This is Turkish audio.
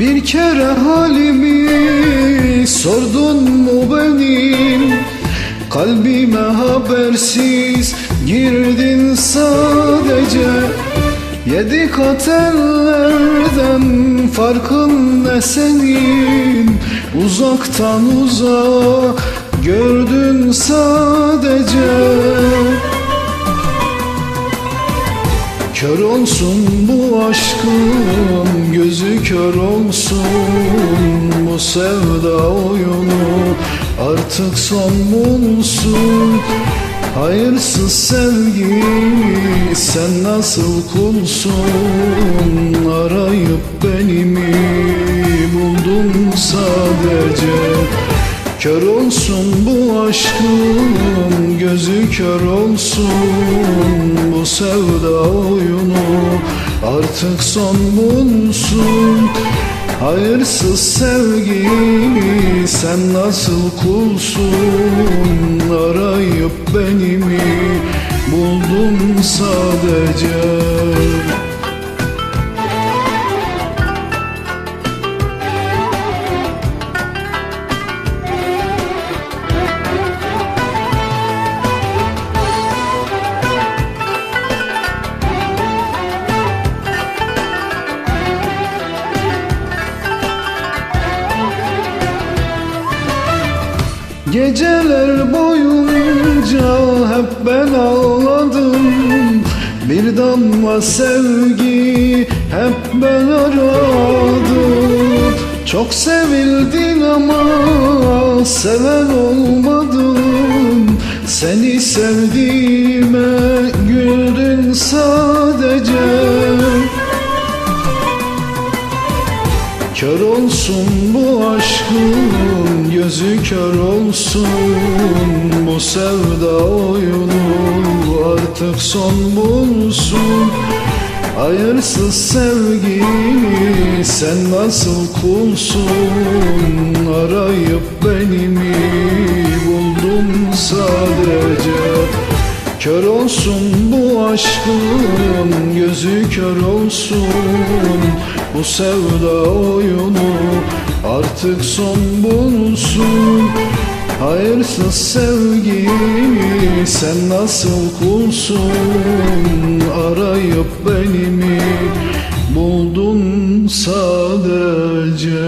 kere halimi sordun mu benim? Kalbime habersiz girdin sadece. Yedi kat ellerden farkın ne senin? Uzaktan uzağa gördün sadece. Kör olsun bu aşkın gözü kör olsun Bu sevda oyunu. Artık son bulsun. Hayırsız sevgi sen nasıl kulsun? Arayıp beni mi buldun sadece. Kör olsun bu aşkın gözü kör olsun Bu sevda oyunu artık son bulsun Hayırsız sevgi sen nasıl kulsun? Arayıp beni mi buldun sadece Geceler boyunca hep ben ağladım. Bir damla sevgi hep ben aradım. Çok sevildin ama seven olmadım. Seni sevdiğime güldün sadece Kör olsun bu aşkın gözü kör olsun Bu sevda oyunu artık son bulsun. Hayırsız sevgini sen nasıl kulsun? Arayıp beni mi buldun sadece Kör olsun bu aşkın gözü kör olsun. Bu sevda oyunu artık son bulsun. Hayırsız sevgimi sen nasıl kulsun Arayıp beni mi buldun sadece